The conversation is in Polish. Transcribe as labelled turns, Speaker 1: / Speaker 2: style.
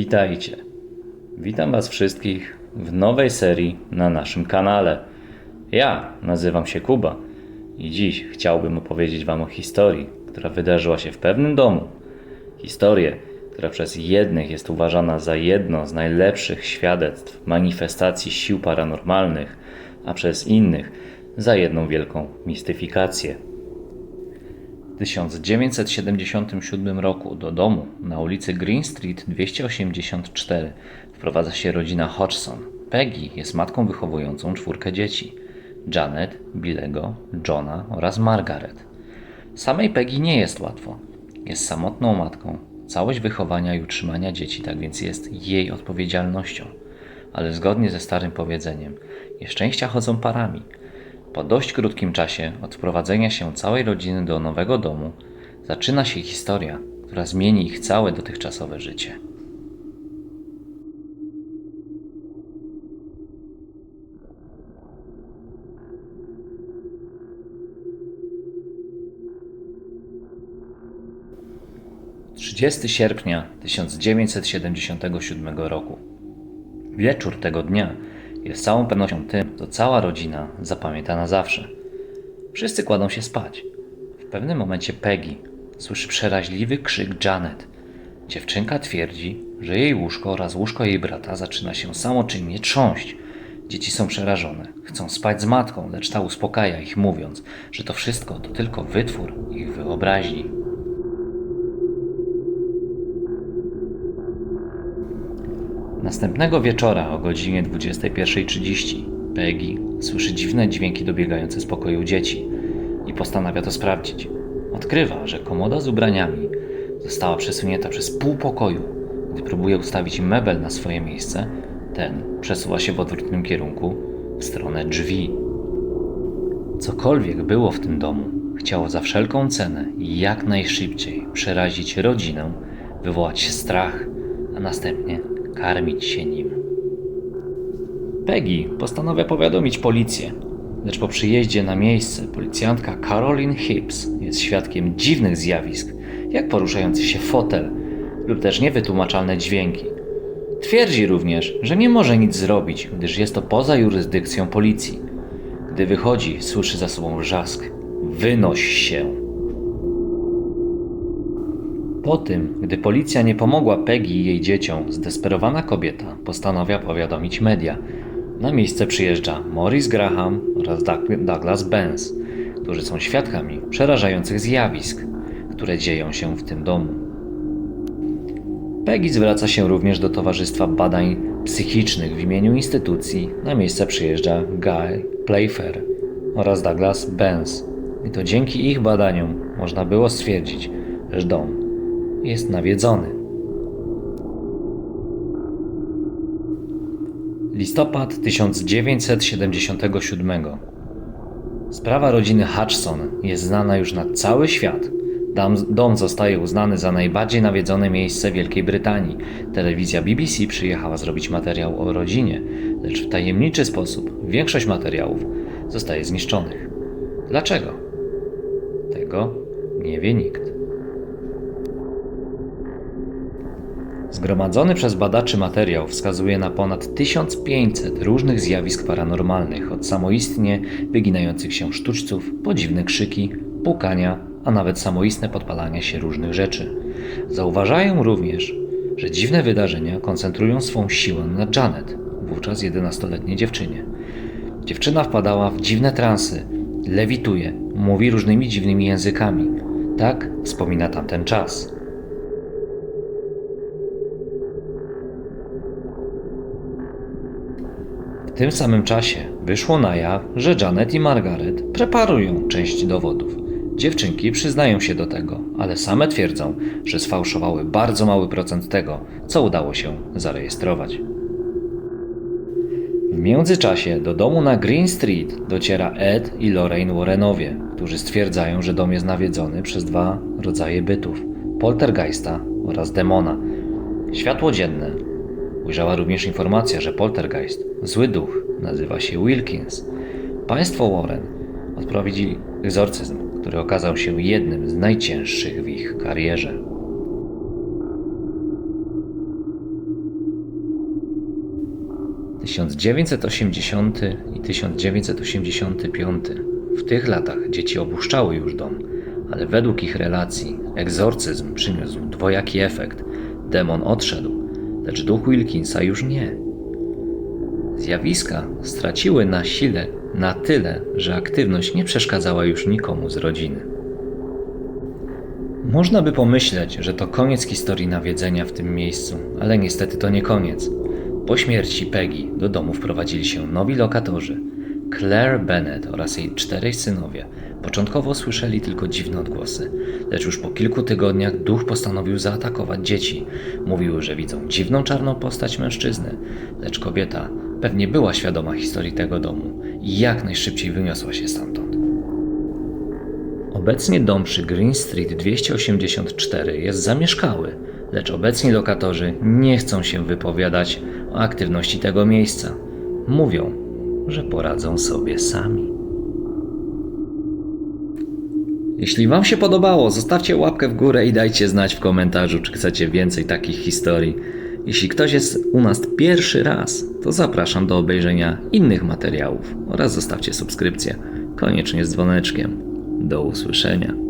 Speaker 1: Witajcie. Witam Was wszystkich w nowej serii na naszym kanale. Ja nazywam się Kuba i dziś chciałbym opowiedzieć Wam o historii, która wydarzyła się w pewnym domu. Historię, która przez jednych jest uważana za jedno z najlepszych świadectw manifestacji sił paranormalnych, a przez innych za jedną wielką mistyfikację. W 1977 roku do domu na ulicy Green Street 284 wprowadza się rodzina Hodgson. Peggy jest matką wychowującą czwórkę dzieci: Janet, Billego, Johna oraz Margaret. Samej Peggy nie jest łatwo. Jest samotną matką. Całość wychowania i utrzymania dzieci, tak więc jest jej odpowiedzialnością. Ale zgodnie ze starym powiedzeniem, nieszczęścia chodzą parami. Po dość krótkim czasie od wprowadzenia się całej rodziny do nowego domu zaczyna się historia, która zmieni ich całe dotychczasowe życie. Trzydziesty sierpnia 1977 roku. Wieczór tego dnia jest całą pewnością tym, co cała rodzina zapamięta na zawsze. Wszyscy kładą się spać. W pewnym momencie Peggy słyszy przeraźliwy krzyk Janet. Dziewczynka twierdzi, że jej łóżko oraz łóżko jej brata zaczyna się samoczynnie trząść. Dzieci są przerażone, chcą spać z matką, lecz ta uspokaja ich mówiąc, że to wszystko to tylko wytwór ich wyobraźni. Następnego wieczora o godzinie 21.30 Peggy słyszy dziwne dźwięki dobiegające z pokoju dzieci i postanawia to sprawdzić. Odkrywa, że komoda z ubraniami została przesunięta przez pół pokoju. Gdy próbuje ustawić mebel na swoje miejsce, ten przesuwa się w odwrotnym kierunku w stronę drzwi. Cokolwiek było w tym domu, chciało za wszelką cenę i jak najszybciej przerazić rodzinę, wywołać strach, a następnie karmić się nim. Peggy postanawia powiadomić policję, lecz po przyjeździe na miejsce policjantka Caroline Hibbs jest świadkiem dziwnych zjawisk, jak poruszający się fotel lub też niewytłumaczalne dźwięki. Twierdzi również, że nie może nic zrobić, gdyż jest to poza jurysdykcją policji. Gdy wychodzi, słyszy za sobą wrzask: Wynoś się! Po tym, gdy policja nie pomogła Peggy i jej dzieciom, zdesperowana kobieta postanawia powiadomić media. Na miejsce przyjeżdża Morris Graham oraz Doug- Douglas Benz, którzy są świadkami przerażających zjawisk, które dzieją się w tym domu. Peggy zwraca się również do Towarzystwa Badań Psychicznych w imieniu instytucji. Na miejsce przyjeżdża Guy Playfair oraz Douglas Benz. I to dzięki ich badaniom można było stwierdzić, że dom jest nawiedzony. Listopad 1977. Sprawa rodziny Hutchson jest znana już na cały świat. Dom zostaje uznany za najbardziej nawiedzone miejsce Wielkiej Brytanii. Telewizja BBC przyjechała zrobić materiał o rodzinie, lecz w tajemniczy sposób większość materiałów zostaje zniszczonych. Dlaczego? Tego nie wie nikt. Zgromadzony przez badaczy materiał wskazuje na ponad 1500 różnych zjawisk paranormalnych, od samoistnie wyginających się sztuczców, po dziwne krzyki, pukania, a nawet samoistne podpalanie się różnych rzeczy. Zauważają również, że dziwne wydarzenia koncentrują swą siłę na Janet, wówczas 11-letniej dziewczynie. Dziewczyna wpadała w dziwne transy, lewituje, mówi różnymi dziwnymi językami. Tak wspomina tamten czas. Tym samym czasie wyszło na jaw, że Janet i Margaret preparują część dowodów. Dziewczynki przyznają się do tego, ale same twierdzą, że sfałszowały bardzo mały procent tego, co udało się zarejestrować. W międzyczasie do domu na Green Street dociera Ed i Lorraine Warrenowie, którzy stwierdzają, że dom jest nawiedzony przez dwa rodzaje bytów: poltergeista oraz demona. Światło dzienne ujrzała również informacja, że poltergeist, zły duch, nazywa się Wilkins. Państwo Warren odprowadzili egzorcyzm, który okazał się jednym z najcięższych w ich karierze. 1980 i 1985. W tych latach dzieci opuszczały już dom, ale według ich relacji egzorcyzm przyniósł dwojaki efekt. Demon odszedł, lecz duch Wilkinsa już nie. Zjawiska straciły na sile na tyle, że aktywność nie przeszkadzała już nikomu z rodziny. Można by pomyśleć, że to koniec historii nawiedzenia w tym miejscu, ale niestety to nie koniec. Po śmierci Peggy do domu wprowadzili się nowi lokatorzy. Claire Bennett oraz jej czterej synowie. Początkowo słyszeli tylko dziwne odgłosy, lecz już po kilku tygodniach duch postanowił zaatakować dzieci. Mówiły, że widzą dziwną czarną postać mężczyzny, lecz kobieta pewnie była świadoma historii tego domu i jak najszybciej wyniosła się stamtąd. Obecnie dom przy Green Street 284 jest zamieszkały, lecz obecni lokatorzy nie chcą się wypowiadać o aktywności tego miejsca. Mówią, że poradzą sobie sami. Jeśli Wam się podobało, zostawcie łapkę w górę i dajcie znać w komentarzu, czy chcecie więcej takich historii. Jeśli ktoś jest u nas pierwszy raz, to zapraszam do obejrzenia innych materiałów oraz zostawcie subskrypcję, koniecznie z dzwoneczkiem. Do usłyszenia.